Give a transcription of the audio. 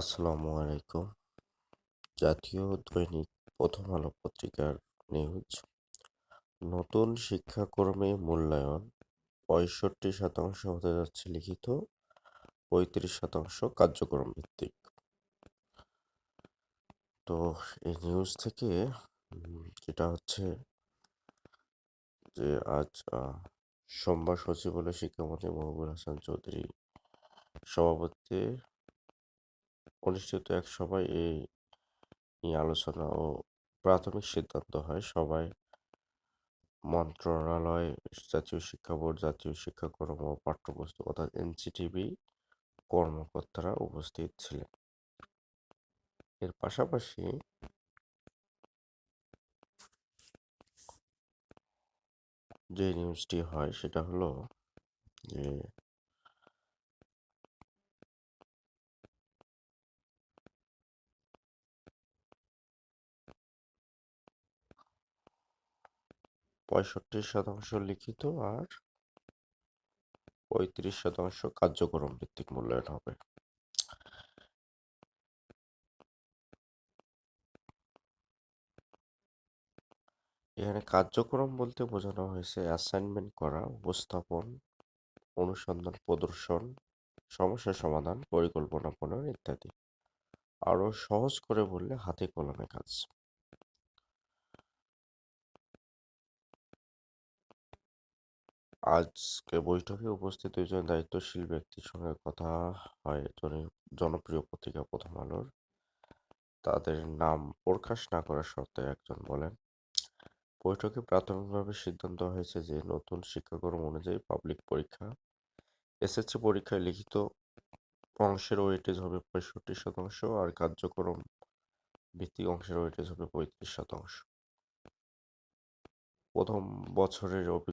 আসসালামু আলাইকুম। জাতীয় দৈনিক প্রথম আলো পত্রিকার নিউজ নতুন শিক্ষাকর্মে মূল্যায়ন, পঁয়ষট্টি শতাংশ হতে যাচ্ছে লিখিত, পঁয়ত্রিশ শতাংশ কার্যক্রম ভিত্তিক। তো এই নিউজ থেকে যেটা হচ্ছে যে আজ সোমবার সচিবালয় শিক্ষামন্ত্রী মহবুল হাসান চৌধুরী সভাপতি অনুষ্ঠিত এক সভায় এই নিয়ে আলোচনা ও প্রাথমিক সিদ্ধান্ত হয়। সবাই মন্ত্রণালয়, জাতীয় শিক্ষা বোর্ড, জাতীয় শিক্ষাক্রম ও পাঠ্যপুস্তক অর্থাৎ এনসিটিভি কর্মকর্তারা উপস্থিত ছিলেন। এর পাশাপাশি যে নিউজটি হয় সেটা হলো যে পঁয়ষট্টি শতাংশ লিখিত আর পঁয়ত্রিশ শতাংশ কার্যক্রম ভিত্তিক মূল্যায়ন হবে। এখানে কার্যক্রম বলতে বোঝানো হয়েছে অ্যাসাইনমেন্ট করা, উপস্থাপন, অনুসন্ধান, প্রদর্শন, সমস্যা সমাধান, পরিকল্পনা প্রণয়ন ইত্যাদি। আরও সহজ করে বললে হাতে কলমে কাজ। আজকে বৈঠকে উপস্থিত দুইজন দায়িত্বশীল ব্যক্তির সঙ্গে কথা হয়। জনপ্রিয় পত্রিকা প্রথম আলোর। তাদের নাম প্রকাশ না করার শর্তে একজন বলেন, বৈঠকে প্রাথমিকভাবে সিদ্ধান্ত হয়েছে যে নতুন শিক্ষাক্রম অনুযায়ী পাবলিক পরীক্ষা এসএসসি পরীক্ষায় লিখিত অংশের ওয়েটেজ হবে পঁয়ষট্টি শতাংশ আর কার্যক্রম ভিত্তিক অংশের ওয়েটেজ হবে পঁয়ত্রিশ শতাংশ। প্রথম বছরের